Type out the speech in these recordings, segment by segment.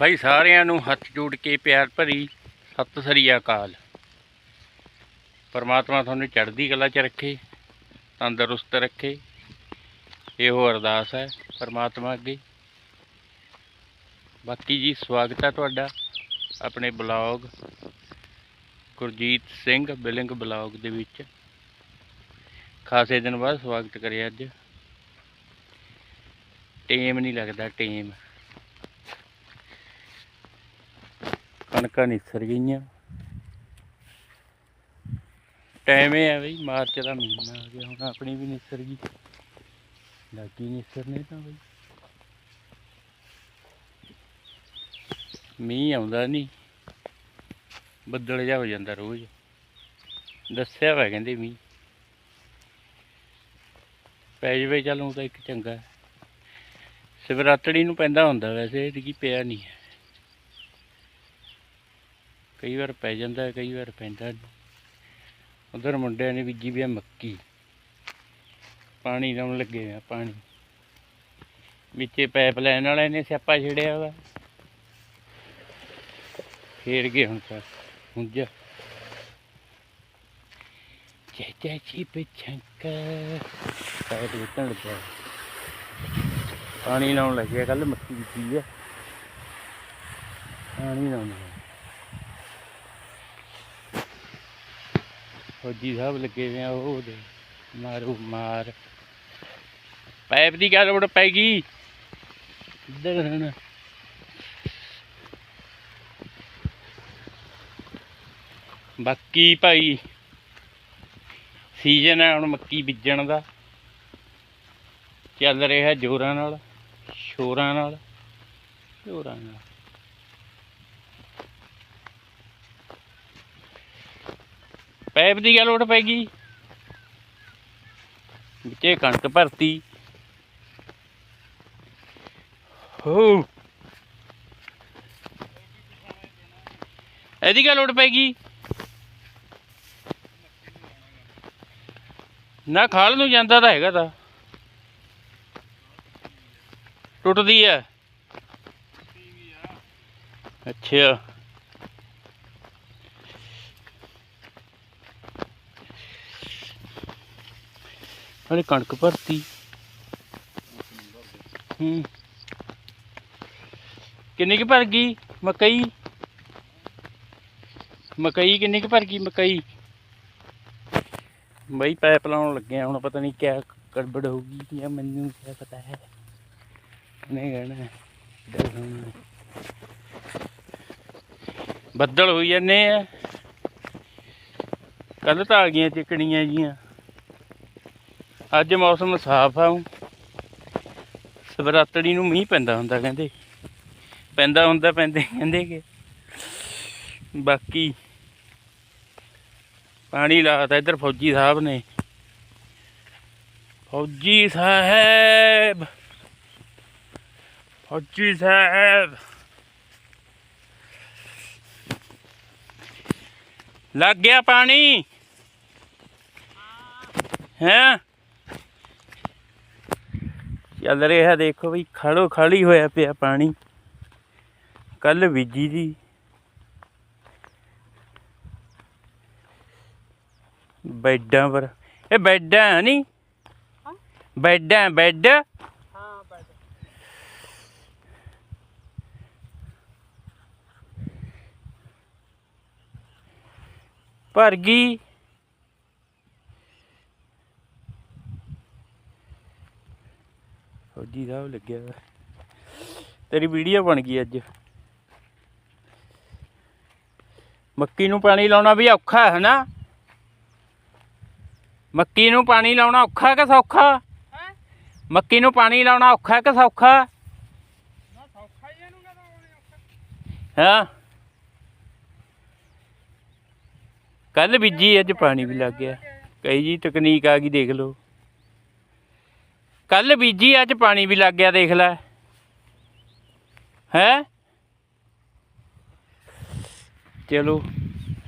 ਭਾਈ ਸਾਰਿਆਂ ਨੂੰ ਹੱਥ ਜੋੜ ਕੇ ਪਿਆਰ ਭਰੀ ਸਤਿ ਸ੍ਰੀ ਅਕਾਲ। ਪਰਮਾਤਮਾ ਤੁਹਾਨੂੰ ਚੜ੍ਹਦੀ ਕਲਾ 'ਚ ਰੱਖੇ, ਤੰਦਰੁਸਤ ਰੱਖੇ, ਇਹੋ ਅਰਦਾਸ ਹੈ ਪਰਮਾਤਮਾ ਅੱਗੇ। ਬਾਕੀ ਜੀ ਸਵਾਗਤ ਹੈ ਤੁਹਾਡਾ ਆਪਣੇ ਬਲੌਗ ਗੁਰਜੀਤ ਸਿੰਘ ਬਿਲਿੰਗ ਬਲੌਗ ਦੇ ਵਿੱਚ। ਖਾਸੇ ਦਿਨ ਬਾਅਦ ਸਵਾਗਤ ਕਰਿਆ ਅੱਜ। ਟੇਮ ਨਹੀਂ ਲੱਗਦਾ ਟੇਮ ਕਣਕਾਂ ਨਿਸਰ ਗਈਆਂ। ਟਾਈਮ ਇਹ ਹੈ ਬਈ, ਮਾਰਚ ਦਾ ਮਹੀਨਾ ਆ ਗਿਆ, ਹੁਣ ਆਪਣੀ ਵੀ ਨਿਸਰ ਗਈ। ਲੱਗੀ ਨਿਸਰਨੇ ਤਾਂ ਬਈ। ਮੀਂਹ ਆਉਂਦਾ ਨਹੀਂ। ਬੱਦਲ ਜਾ ਹੋ ਜਾਂਦਾ ਰੋਜ਼। ਦੱਸਿਆ ਵਾ ਕਹਿੰਦੇ ਮੀਂਹ। ਪੈ ਜਵੇ ਚੱਲ ਊਂ ਤਾਂ ਇੱਕ ਚੰਗਾ। ਹੈ। ਸ਼ਿਵਰਾਤਰੀ ਨੂੰ ਪੈਂਦਾ ਹੁੰਦਾ ਵੈਸੇ, ਇਹ ਕੀ ਪਿਆ ਨਹੀਂ ਹੈ। ਕਈ ਵਾਰ ਪੈ ਜਾਂਦਾ, ਕਈ ਵਾਰ ਪੈਂਦਾ ਨਹੀਂ ਉਧਰ ਮੁੰਡਿਆਂ ਨੇ ਬੀਜੀ ਵੀ ਆ ਮੱਕੀ। ਪਾਣੀ ਲਾਉਣ ਲੱਗੇ ਆ, ਪਾਣੀ। ਵਿੱਚੇ ਪਾਈਪ ਲਾਈਨ ਵਾਲੇ ਨੇ ਸਿਆਪਾ ਛੇੜਿਆ ਵਾ। ਫੇਰ ਗਏ ਹੁਣ ਤਾਂ ਹੁਣ ਜਾ ਜੈ ਜੀ ਪਿਛੰਕਾ ਪਾਈਪ ਵਿੱਚਣ ਲੱਗਿਆ। ਪਾਣੀ ਲਾਉਣ ਲੱਗਿਆ ਕੱਲ ਮੱਕੀ ਬੀਜੀ ਆ। ਪਾਣੀ ਲਾਉਣ ਫੌਜੀ ਸਾਹਿਬ ਲੱਗੇ ਹੋਏ ਆ ਉਹ ਦੇ ਮਾਰੂ, ਮਾਰ। ਪਾਈਪ ਦੀ ਗੱਲ ਉੜ ਪੈ ਗਈ। ਇੱਧਰ ਹੁਣ? ਬਾਕੀ ਭਾਈ ਸੀਜ਼ਨ ਹੈ ਹੁਣ ਮੱਕੀ ਬੀਜਣ ਦਾ। ਚੱਲ ਰਿਹਾ ਜੋਰਾਂ ਨਾਲ, ਸ਼ੋਰਾਂ ਨਾਲ, ਜੋਰਾਂ ਨਾਲ। ਪੈਪ ਦੀ ਗੱਲ ਉੱਠ ਪੈ ਗਈ। ਵਿੱਚੇ ਕਣਕ ਭਰਤੀ। ਹੋ ਇਹਦੀ ਗੱਲ ਉੱਠ ਪੈ ਗਈ। ਨਾ ਖਾਲ ਨੂੰ ਜਾਂਦਾ ਤਾਂ ਹੈਗਾ ਤਾਂ। ਟੁੱਟਦੀ ਹੈ ਅੱਛਾ। ਹਲੇ ਕਣਕ ਭਰਤੀ। ਹੂੰ। ਕਿੰਨੀ ਕੁ ਭਰ ਗਈ ਮਕਈ? ਮਕਈ ਕਿੰਨੀ ਕੁ ਭਰ ਗਈ ਮਕਈ? ਬਈ ਪੈਪ ਲਾਉਣ ਲੱਗੇ ਹੁਣ ਪਤਾ ਨਹੀਂ ਕਿਆ ਗੜਬੜ ਹੋਊਗੀ ਜਾਂ ਮੈਨੂੰ ਕਿਆ ਪਤਾ ਹੈ। ਨਹੀਂ ਕਹਿਣਾ ਬੱਦਲ ਹੋਈ ਜਾਂਦੇ ਆ। ਕੱਲ ਤਾਂ ਆ ਗਈਆਂ ਚਿਕਣੀਆਂ ਜੀਆਂ। ਅੱਜ ਮੌਸਮ ਸਾਫ਼ ਆ। ਊਂ। ਸ਼ਿਵਰਾਤਰੀ ਨੂੰ ਮੀਂਹ ਪੈਂਦਾ ਹੁੰਦਾ ਕਹਿੰਦੇ। ਪੈਂਦਾ ਹੁੰਦਾ, ਪੈਂਦੇ ਕਹਿੰਦੇ ਕਿ। ਬਾਕੀ ਪਾਣੀ ਲਾਤਾ ਇੱਧਰ ਫੌਜੀ ਸਾਹਿਬ ਨੇ। ਫੌਜੀ ਸਾਹਿਬ। ਫੌਜੀ ਸਾਹਿਬ। ਲੱਗ ਗਿਆ ਪਾਣੀ। ਹੈਂ? ਚੱਲ ਰਿਹਾ ਦੇਖੋ ਵੀ ਖੜੋ ਖਾਲੀ ਹੋਇਆ ਪਿਆ ਪਾਣੀ। ਕੱਲ ਬੀਜੀ ਦੀ ਬੈਡਾਂ ਪਰ। ਇਹ ਬੈਡਾਂ ਨਹੀਂ ਬੈਡਾਂ ਬੈੱਡ। ਹਾਂ ਬੈਡ। ਭਰ ਗਈ। ਫੌਜੀ ਸਾਹਿਬ ਲੱਗਿਆ। ਤੇਰੀ ਵੀਡੀਓ ਬਣ ਗਈ ਅੱਜ। ਮੱਕੀ ਨੂੰ ਪਾਣੀ ਲਾਉਣਾ ਵੀ ਔਖਾ ਹੈ ਨਾ? ਮੱਕੀ ਨੂੰ ਪਾਣੀ ਲਾਉਣਾ ਔਖਾ ਕਿ ਸੌਖਾ? ਹੈ? ਮੱਕੀ ਨੂੰ ਪਾਣੀ ਲਾਉਣਾ ਔਖਾ ਕਿ ਸੌਖਾ? ਹਾਂ ਕੱਲ ਬੀਜੀ ਅੱਜ ਪਾਣੀ ਵੀ ਲੱਗ ਗਿਆ। ਕਈ ਜੀ ਤਕਨੀਕ ਆ ਗਈ ਦੇਖ ਲਓ। ਕੱਲ ਬੀਜੀ ਅੱਜ ਪਾਣੀ ਵੀ ਲੱਗ ਗਿਆ ਦੇਖ ਲੈ। ਹੈ? ਚਲੋ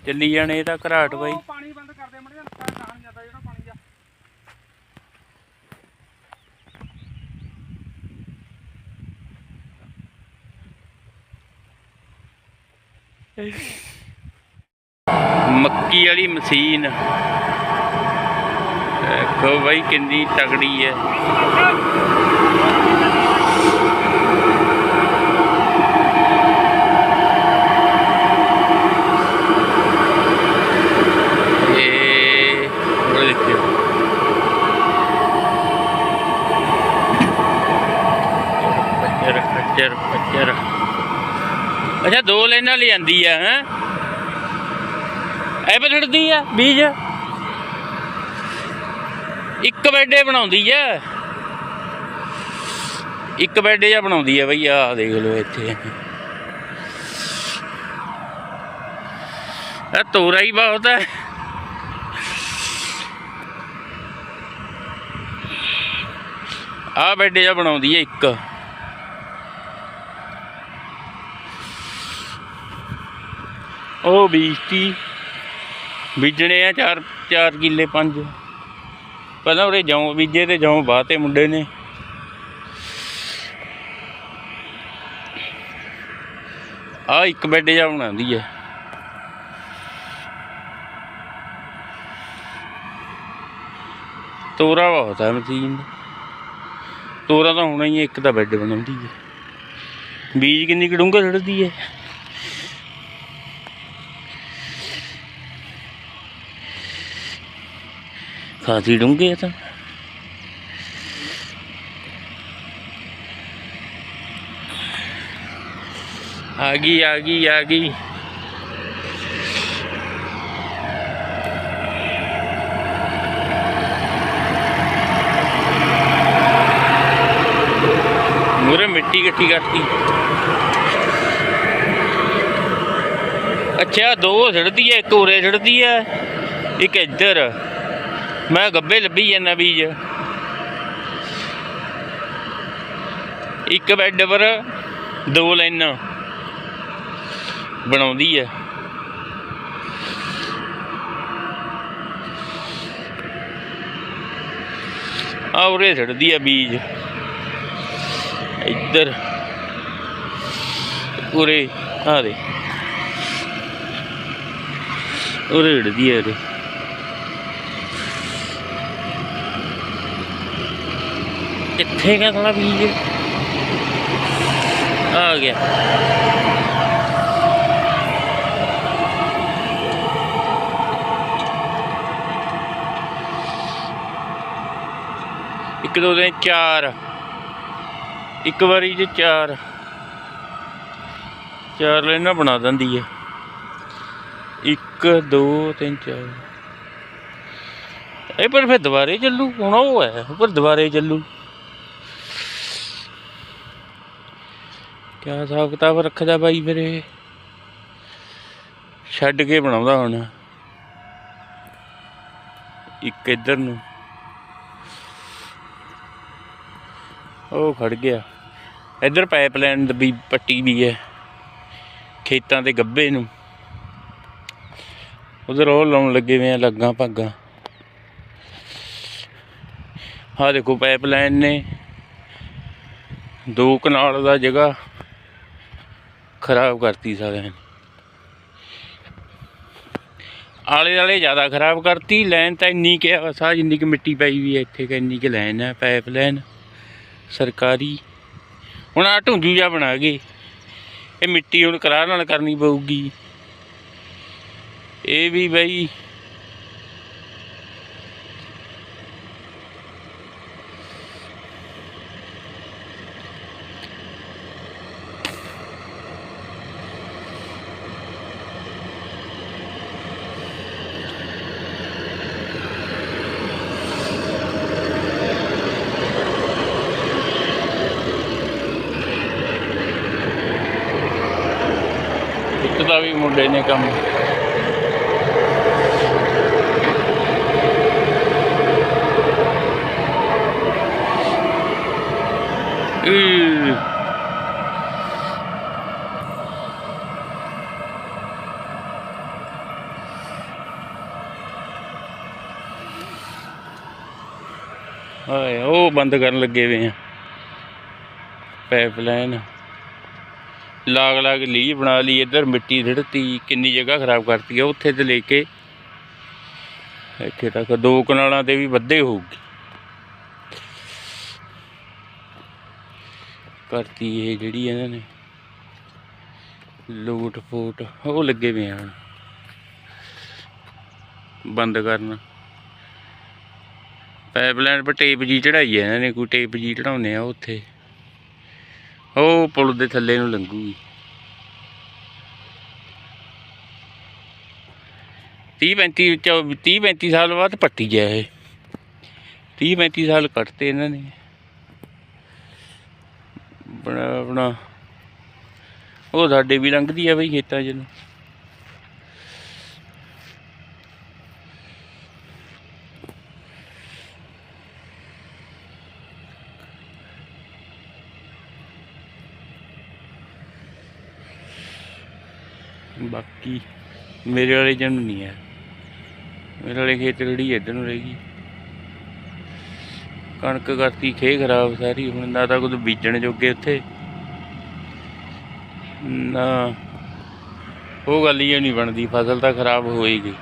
ਚੱਲੀ ਜਾਣੇ ਇਹ ਤਾਂ ਘਰਾਟ ਬਾਈ। ਉਹ ਪਾਣੀ ਬੰਦ ਕਰ ਦੇ ਮੜ ਜਾ ਨੁਕਸਾਨ ਨਾ ਜਾਂਦਾ ਜਿਹੜਾ ਪਾਣੀ ਜਾ ਮੱਕੀ ਵਾਲੀ ਮਸ਼ੀਨ। ਦੇਖੋ ਬਾਈ ਕਿੰਨੀ ਤਗੜੀ ਹੈ। ਪੱਚਰ ਪੱਚਰ ਅੱਛਾ, ਦੋ ਲਾਈਨਾਂ ਲਈ ਆਂਦੀ ਆ, ਹੈ? ਐ ਬਲੜਦੀ ਆ, ਬੀਜ? ਇੱਕ ਬੈਡੇ ਬਣਾਉਂਦੀ ਆ। ਇੱਕ ਬੈਡੇ ਜਿਹਾ ਬਣਾਉਂਦੀ ਆ ਬਈ, ਆ ਦੇਖ ਲਓ ਇੱਥੇ। ਇਹ ਤੋਰਾ ਹੀ ਬਹੁਤ ਹੈ ਆ ਬੈਡੇ ਜਿਹਾ ਬਣਾਉਂਦੀ ਆ ਇੱਕ। ਉਹ ਬੀਜਤੀ। ਬੀਜਣੇ ਆ ਚਾਰ ਚਾਰ ਕਿੱਲੇ, ਪੰਜ। ਪਹਿਲਾਂ ਉਰੇ ਜੌਂ, ਬੀਜੇ ਤੇ ਜੌਂ ਬਾਤੇ ਮੁੰਡੇ ਨੇ। ਆ ਇੱਕ ਬੈੱਡ ਜਾ ਬਣਾਉਂਦੀ ਹੈ ਤੋਰਾ ਬਹੁਤ ਹੈ ਮਸ਼ੀਨ ਤੋਰਾ ਤਾਂ ਹੋਣਾ ਹੀ ਹੈ ਇੱਕ ਤਾਂ ਬੈੱਡ ਬਣਾਉਂਦੀ ਹੈ ਬੀਜ ਕਿੰਨੀ ਕਡੂੰਗਾ ਛੱਡਦੀ ਹੈ ਖਾਸੀ ਡੂੰਘੇ ਆ ਤਾਂ। ਆ ਗਈ ਆ ਗਈ ਆ ਗਈ। ਮੂਰੇ ਮਿੱਟੀ ਇਕੱਠੀ ਕਰਤੀ। ਅੱਛਾ, ਦੋ ਛੜਦੀ ਹੈ, ਇੱਕ ਉਰੇ ਛੜਦੀ ਹੈ, ਇੱਕ ਇੱਧਰ। ਮੈਂ ਗੱਬੇ ਲੱਭੀ ਜਾਂਦਾ ਬੀਜ। ਇੱਕ ਬੈੱਡ ਪਰ ਦੋ ਲਾਈਨਾਂ ਬਣਾਉਂਦੀ ਹੈ ਆ ਉਰੇ ਛੱਡਦੀ ਆ ਬੀਜ। ਇੱਧਰ। ਉਰੇ ਆ ਦੇ ਉਰੇ ਛੱਡਦੀ ਆ ਉਰੇ। ਕਿੱਥੇ ਗਿਆ ਬੀਜ? ਆ ਗਿਆ। ਇੱਕ ਦੋ ਦਿਨ ਚਾਰ। ਇੱਕ ਵਾਰੀ ਜੇ ਚਾਰ। ਚਾਰ ਲਾਈਨਾਂ ਬਣਾ ਦਿੰਦੀ ਹੈ ਇੱਕ, ਦੋ, ਤਿੰਨ, ਚਾਰ। ਇਹ ਪਰ ਫਿਰ ਦੁਬਾਰੇ ਚੱਲੂ, ਹੁਣ ਉਹ ਹੈ ਪਰ ਦੁਬਾਰੇ ਚੱਲੂ। ਕਿਆ ਹਿਸਾਬ ਕਿਤਾਬ ਰੱਖਦਾ ਬਾਈ ਫਿਰ ਛੱਡ ਕੇ ਬਣਾਉਂਦਾ ਹੁਣ। ਇੱਕ ਇੱਧਰ ਨੂੰ। ਉਹ ਖੜ ਗਿਆ। ਇੱਧਰ ਪਾਈਪਲਾਈਨ ਵੀ ਪੱਟੀ ਵੀ ਹੈ। ਖੇਤਾਂ ਦੇ ਗੱਬੇ ਨੂੰ। ਉਧਰ ਉਹ ਲਾਉਣ ਲੱਗੇ ਵੇ ਆ, ਲੱਗਾ ਭਾਗਾ। ਆਹ ਦੇਖੋ ਪਾਈਪਲਾਈਨ ਨੇ। ਦੋ ਕਨਾਲ ਦਾ ਜਗ੍ਹਾ। ਖਰਾਬ ਕਰਤੀ ਸਾਰਿਆਂ ਨੇ। ਆਲੇ ਵਾਲੇ ਜ਼ਿਆਦਾ ਖਰਾਬ ਕਰਤੀ ਲਾਈਨ ਤਾਂ ਇੰਨੀ ਕਿ ਬਸ ਜਿੰਨੀ ਕਿ ਮਿੱਟੀ ਪਈ ਵੀ ਹੈ, ਇੱਥੇ ਕਿ ਇੰਨੀ ਕਿ ਲਾਈਨ ਹੈ ਪਾਈਪ ਪਾਈਪਲਾਈਨ ਸਰਕਾਰੀ। ਹੁਣ ਆ ਢੁੰਜੂ ਜਿਹਾ ਬਣਾ ਗਏ ਇਹ ਮਿੱਟੀ ਹੁਣ ਕਰਾਰ ਨਾਲ ਕਰਨੀ ਪਊਗੀ। ਇਹ ਵੀ ਬਈ ਇੱਕ ਦਾ ਵੀ ਮੁੰਡੇ ਨੇ ਕੰਮ ਈ ਹਾਏ ਉਹ ਬੰਦ ਕਰਨ ਲੱਗੇ ਵੇ ਆ ਪਾਈਪਲਾਈਨ ਲਾਗ ਲਾਗ ਲੀ ਬਣਾ ਲਈ, ਇੱਧਰ ਮਿੱਟੀ ਧੜਤੀ ਕਿੰਨੀ ਜਗ੍ਹਾ ਖਰਾਬ ਕਰਤੀ ਆ, ਉੱਥੇ ਤੇ ਲੈ ਕੇ ਇੱਥੇ ਤੱਕ ਦੋ ਕਨਾਲਾਂ ਤੇ ਵੀ ਵੱਧੇ ਹੋਊਗੀ। ਕਰਤੀ ਇਹ ਜਿਹੜੀ ਇਹਨਾਂ ਨੇ ਲੂਟ ਫੂਟ, ਉਹ ਲੱਗੇ ਪਏ ਹਨ ਬੰਦ ਕਰਨ। ਪਾਈਪਲਾਈਨ ਪਰ ਟੇਪ ਜੀ ਚੜਾਈ ਹੈ ਇਹਨਾਂ ਨੇ, ਕੋਈ ਟੇਪ ਜੀ ਚੜਾਉਨੇ ਆ ਉੱਥੇ। ਉਹ ਪੁਲ ਦੇ ਥੱਲੇ ਨੂੰ ਲੰਘੂਗੀ। 30 35 ਚੌ- 30 35 ਸਾਲ ਬਾਅਦ ਪੱਟੀ ਗਿਆ ਇਹ। 30 35 ਸਾਲ ਕੱਟਤੇ ਇਹਨਾਂ ਨੇ। ਬਣਾ ਬਣਾ। ਉਹ ਸਾਡੇ ਵੀ ਲੰਘਦੀ ਆ ਬਈ ਖੇਤਾਂ 'ਚ ਨੂੰ ਬਾਕੀ ਮੇਰੇ ਵਾਲੇ ਜਨ ਨਹੀਂ ਹੈ। ਮੇਰੇ ਵਾਲੇ ਖੇਤ ਰੜੀ ਇੱਧਰ ਨੂੰ ਰਹੇਗੀ ਕਣਕ ਕਰਤੀ ਖੇ ਖਰਾਬ ਸਾਰੀ। ਹੁਣ ਨਾ ਤਾਂ ਕੁਝ ਬੀਜਣ ਜੋਗੇ ਉੱਥੇ। ਨਾ, ਉਹ ਗੱਲ ਹੀ ਨਹੀਂ ਬਣਦੀ। ਫਸਲ ਤਾਂ ਖਰਾਬ ਹੋਏਗੀ।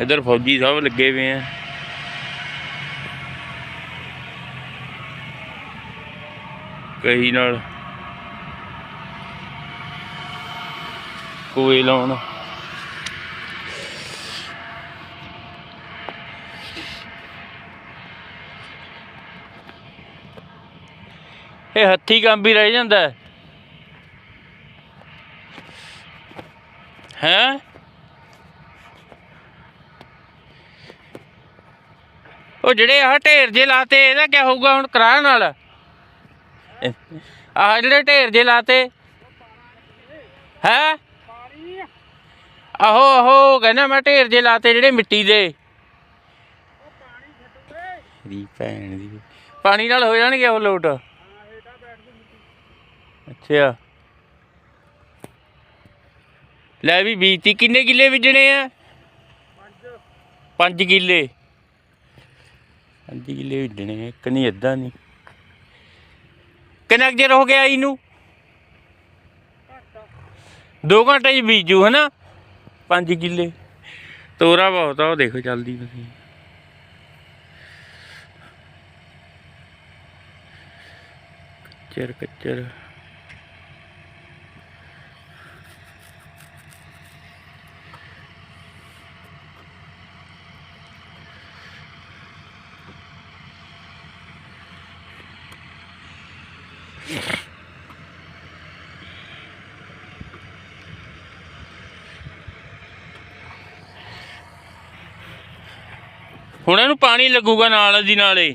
ਇੱਧਰ ਫੌਜੀ ਸਾਹਿਬ ਲੱਗੇ ਹੋਏ ਆ। ਕਈ ਨਾਲ ਕੋਏ ਲਾਉਣ। ਇਹ ਹੱਥੀ ਕੰਮ ਵੀ ਰਹਿ ਜਾਂਦਾ ਹੈ। ਹੈਂ? ਉਹ ਜਿਹੜੇ ਆਹ ਢੇਰ ਜੇ ਲਾਤੇ, ਇਹਦਾ ਕੀ ਹੋਊਗਾ ਹੁਣ ਕਰਾਹ ਨਾਲ? ਆਹ ਜਿਹੜੇ ਢੇਰ ਜੇ ਲਾਤੇ। ਹੈ? ਆਹੋ ਆਹੋ ਕਹਿੰਦਾ ਮੈਂ ਢੇਰ ਜੇ ਲਾਤੇ ਜਿਹੜੇ ਮਿੱਟੀ ਦੇ। ਦੀ ਭੈਣ ਦੀ। ਪਾਣੀ ਨਾਲ ਹੋ ਜਾਣਗੇ ਉਹ ਲੋਟ। ਹਾਂ ਅੱਛਾ। ਲੈ ਵੀ ਬੀਤੀ ਕਿੰਨੇ ਕਿੱਲੇ ਵਿਜਣੇ ਆ? ਪੰਜ 5 ਕਿੱਲੇ। 5 ਕਿੱਲੇ ਵਿਜਣੇ ਇੱਕ ਨਹੀਂ ਅੱਧਾ ਨਹੀਂ ਕਿੰਨਾ ਚਿਰ ਹੋ ਗਿਆ ਇਹਨੂੰ? 2 ਘੰਟੇ ਚ ਬੀਜੂ ਹਨਾ? 5 ਕਿੱਲੇ। ਤੋਰਾ ਬਹੁਤ ਆ ਉਹ ਦੇਖੋ ਚੱਲਦੀ ਤੁਸੀਂ। ਕੱਚਰ ਕੱਚਰ। ਹੁਣ ਇਹਨੂੰ ਪਾਣੀ ਲੱਗੂਗਾ ਨਾਲ ਦੀ ਨਾਲੇ।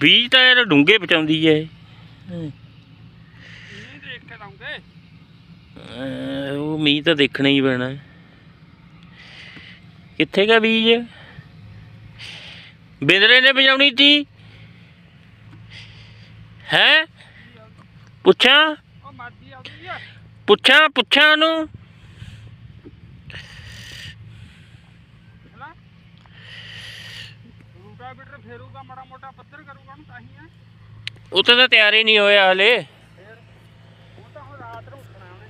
ਬੀਜ ਤਾਂ ਯਾਰ ਡੂੰਘੇ ਪਚਾਉਂਦੀ ਐ। ਉਹ ਮੀਂਹ ਤਾਂ ਦੇਖਣਾ ਹੀ ਪੈਣਾ। ਕਿੱਥੇ ਗਾ ਬੀਜ? ਬਿੰਦਰੇ ਨੇ ਵਜਾਉਣੀ ਤੀ। ਹੈ? ਪੁੱਛਾਂ? ਪੁੱਛਾਂ ਪੁੱਛਾਂ ਨੂੰ ਫੇਰੂਗਾ ਮਾੜਾ ਮੋਟਾ ਪੱਧਰ ਕਰੂਗਾ ਉਹਨੂੰ ਤਾਂ ਹੀ ਆ ਉੱਥੇ ਤਾਂ ਤਿਆਰ ਹੀ ਨਹੀਂ ਹੋਇਆ ਹਲੇ। ਫੇਰ ਉਹ ਤਾਂ ਹੁਣ ਰਾਤ ਨੂੰ ਉੱਠਣਾ ਉਹਨੇ।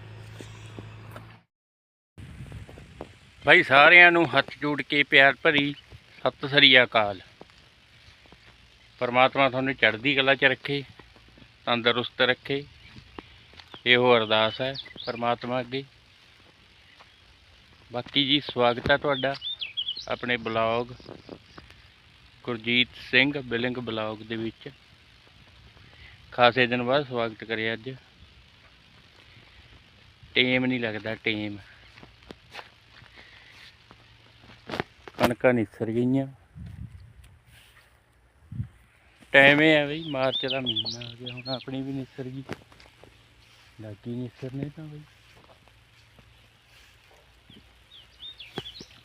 ਭਾਈ ਸਾਰਿਆਂ ਨੂੰ ਹੱਥ ਜੋੜ ਕੇ ਪਿਆਰ ਭਰੀ ਸਤਿ ਸ੍ਰੀ ਅਕਾਲ। ਪਰਮਾਤਮਾ ਤੁਹਾਨੂੰ ਚੜ੍ਹਦੀ ਕਲਾ 'ਚ ਰੱਖੇ ਤੰਦਰੁਸਤ ਰੱਖੇ। ਇਹੋ ਅਰਦਾਸ ਹੈ ਪਰਮਾਤਮਾ ਅੱਗੇ। ਬਾਕੀ ਜੀ ਸਵਾਗਤ ਹੈ ਤੁਹਾਡਾ ਆਪਣੇ ਬਲੌਗ ਗੁਰਜੀਤ ਸਿੰਘ ਬਿਲਿੰਗ ਬਲੌਗ ਦੇ ਵਿੱਚ। ਖਾਸੇ ਦਿਨ ਬਾਅਦ ਸਵਾਗਤ ਕਰਿਆ ਅੱਜ। ਟੇਮ ਨਹੀਂ ਲੱਗਦਾ ਟੇਮ ਕਣਕਾਂ ਨਿਸਰ ਗਈਆਂ। ਟਾਈਮ ਇਹ ਹੈ ਬਈ, ਮਾਰਚ ਦਾ ਮਹੀਨਾ ਆ ਗਿਆ, ਹੁਣ ਆਪਣੀ ਵੀ ਨਿਸਰ ਗਈ। ਲੱਗੀ ਨਿਸਰਨੇ ਤਾਂ ਬਈ।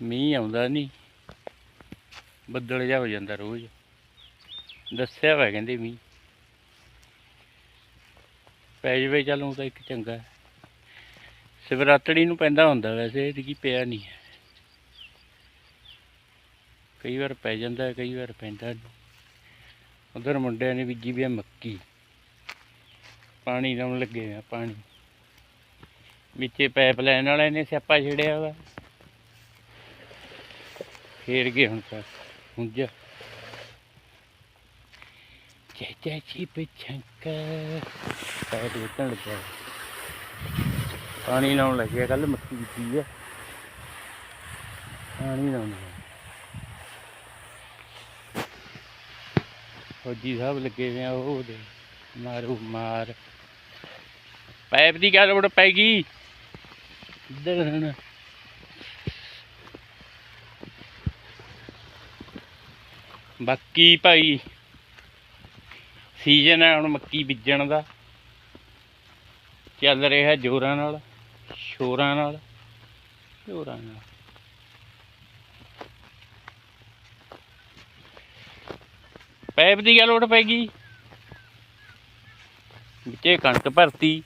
ਮੀਂਹ ਆਉਂਦਾ ਨਹੀਂ। ਬੱਦਲ ਜਿਹਾ ਹੋ ਜਾਂਦਾ ਰੋਜ਼। ਦੱਸਿਆ ਵਾ ਕਹਿੰਦੇ ਮੀ ਪੈ ਜਵੇ ਚੱਲ ਊਂ ਤਾਂ ਇੱਕ ਚੰਗਾ ਹੈ। ਸ਼ਿਵਰਾਤਰੀ ਨੂੰ ਪੈਂਦਾ ਹੁੰਦਾ ਵੈਸੇ, ਇਹ ਕੀ ਪਿਆ ਨਹੀਂ ਹੈ। ਕਈ ਵਾਰ ਪੈ ਜਾਂਦਾ, ਕਈ ਵਾਰ ਪੈਂਦਾ ਉਧਰ ਮੁੰਡਿਆਂ ਨੇ ਬੀਜੀ ਵੀ ਮੱਕੀ। ਪਾਣੀ ਲਾਉਣ ਲੱਗੇ ਆ, ਪਾਣੀ। ਵਿੱਚੇ ਪਾਈਪ ਲਾਈਨ ਵਾਲੇ ਨੇ, ਸਿਆਪਾ ਛੇੜਿਆ ਵਾ। ਫੇਰ ਗਏ ਹੁਣ ਤਾਂ ਹੁਣ ਚਾਚਾ ਜੀ ਪਿਛੰਕਾ। ਪੈਰ ਉੱਤਣ ਲੱਗਿਆ। ਪਾਣੀ ਲਾਉਣ ਲੱਗਿਆ ਕੱਲ ਮੱਕੀ ਬੀਜੀ ਆ। ਪਾਣੀ ਲਾਉਣਾ ਫੌਜੀ ਸਾਹਿਬ ਲੱਗੇ ਹੋਏ ਆ, ਉਹ ਦੇ ਮਾਰੂ ਮਾਰ। ਪਾਈਪ ਦੀ ਗੱਲ ਬੜ ਪੈ ਗਈ। ਇੱਧਰ ਹੁਣ ਬਾਕੀ ਭਾਈ ਸੀਜ਼ਨ ਹੈ, ਹੁਣ ਮੱਕੀ ਬੀਜਣ ਦਾ। ਚੱਲ ਰਿਹਾ ਜੋਰਾਂ ਨਾਲ, ਸ਼ੋਰਾਂ ਨਾਲ, ਜੋਰਾਂ ਨਾਲ। ਪੈਪ ਦੀ ਗੱਲ ਉੱਠ ਪੈ ਗਈ ਵਿੱਚੇ ਕਣਕ ਭਰਤੀ।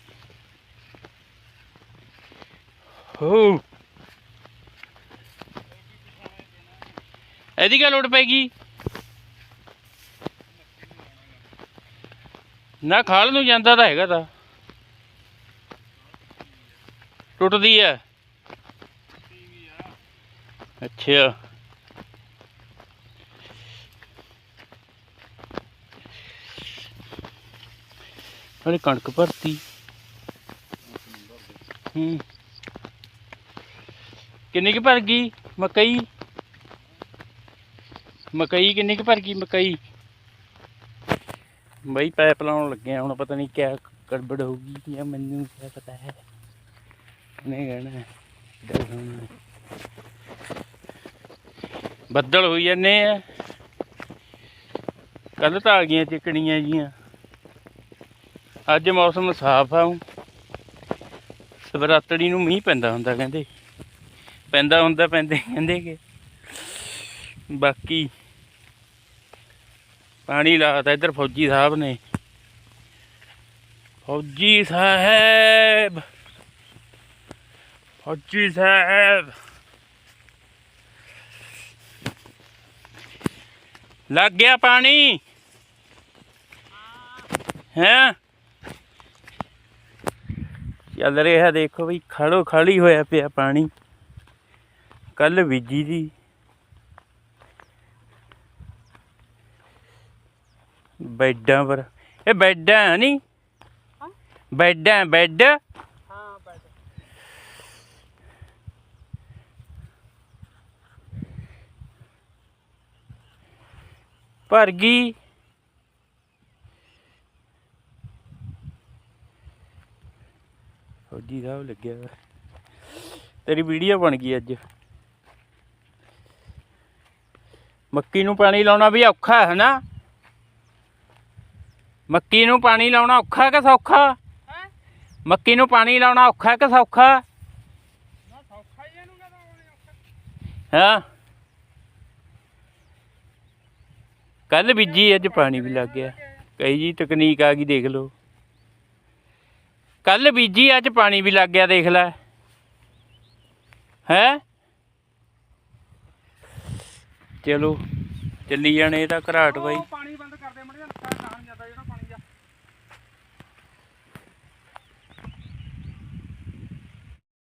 ਹੋ ਇਹਦੀ ਗੱਲ ਉੱਠ ਪੈ ਨਾ ਖਾਲ ਨੂੰ ਜਾਂਦਾ ਤਾਂ ਹੈਗਾ ਤਾਂ। ਟੁੱਟਦੀ ਹੈ ਅੱਛਾ। ਅਰੇ ਕਣਕ ਭਰਤੀ। ਹੂੰ। ਕਿੰਨੀ ਕੁ ਭਰ ਗਈ? ਮਕਈ? ਮਕਈ ਕਿੰਨੀ ਕੁ ਭਰ ਗਈ? ਮਕਈ? ਬਈ ਪੈਪ ਲਾਉਣ ਲੱਗੇ ਹੁਣ ਪਤਾ ਨਹੀਂ ਕਿਆ ਗੜਬੜ ਹੋਊਗੀ ਜਾਂ ਮੈਨੂੰ ਕਿਆ ਪਤਾ ਹੈ। ਉਹਨੇ ਕਹਿਣਾ ਬੱਦਲ ਹੋਈ ਜਾਂਦੇ ਆ। ਕੱਲ ਤਾਂ ਆ ਗਈਆਂ ਚਿਕੜੀਆਂ ਜੀਆਂ। ਅੱਜ ਮੌਸਮ ਸਾਫ਼ ਆ ਊਂ। ਸਵਰਾਤੜੀ ਨੂੰ ਮੀਂਹ ਪੈਂਦਾ ਹੁੰਦਾ ਕਹਿੰਦੇ। ਪੈਂਦਾ ਹੁੰਦਾ, ਪੈਂਦੇ ਕਹਿੰਦੇ ਕਿ। ਬਾਕੀ ਪਾਣੀ ਲਾਤਾ ਇੱਧਰ ਫੌਜੀ ਸਾਹਿਬ ਨੇ। ਫੌਜੀ ਸਾਹਿਬ। ਫੌਜੀ ਸਾਹਿਬ। ਲੱਗ ਗਿਆ ਪਾਣੀ? ਹੈਂ? ਚੱਲ ਰਿਹਾ ਦੇਖੋ ਵੀ ਖੜੋ ਖਾਲੀ ਹੋਇਆ ਪਿਆ ਪਾਣੀ। ਕੱਲ ਬੀਜੀ ਦੀ। ਬੈਡਾਂ ਪਰ। ਇਹ ਬੈਡਾਂ ਨਹੀਂ ਹਾਂ? ਬੈਡਾਂ, ਬੈੱਡ। ਹਾਂ ਬੈਠ ਭਰ ਗਈ। ਫੌਜੀ ਸਾਹਿਬ ਲੱਗਿਆ ਹੋਇਆ। ਤੇਰੀ ਵੀਡੀਓ ਬਣ ਗਈ ਅੱਜ। ਮੱਕੀ ਨੂੰ ਪਾਣੀ ਲਾਉਣਾ ਵੀ ਔਖਾ ਹੈ ਨਾ? ਮੱਕੀ ਨੂੰ ਪਾਣੀ ਲਾਉਣਾ ਔਖਾ ਕਿ ਸੌਖਾ? ਹੈ? ਮੱਕੀ ਨੂੰ ਪਾਣੀ ਲਾਉਣਾ ਔਖਾ ਕਿ ਸੌਖਾ? ਨਾ ਸੌਖਾ ਹੀ ਇਹਨੂੰ ਕਹਦਾ ਉਹਨੇ ਔਖਾ। ਹਾਂ? ਕੱਲ ਬੀਜੀ ਅੱਜ ਪਾਣੀ ਵੀ ਲੱਗ ਗਿਆ। ਕਈ ਜੀ ਤਕਨੀਕ ਆ ਗਈ ਦੇਖ ਲਓ। ਕੱਲ ਬੀਜੀ ਅੱਜ ਪਾਣੀ ਵੀ ਲੱਗ ਗਿਆ ਦੇਖ ਲੈ। ਹੈ? ਚਲੋ ਚੱਲੀ ਜਾਣੇ ਇਹਦਾ ਘਰਾਟ ਬਾਈ।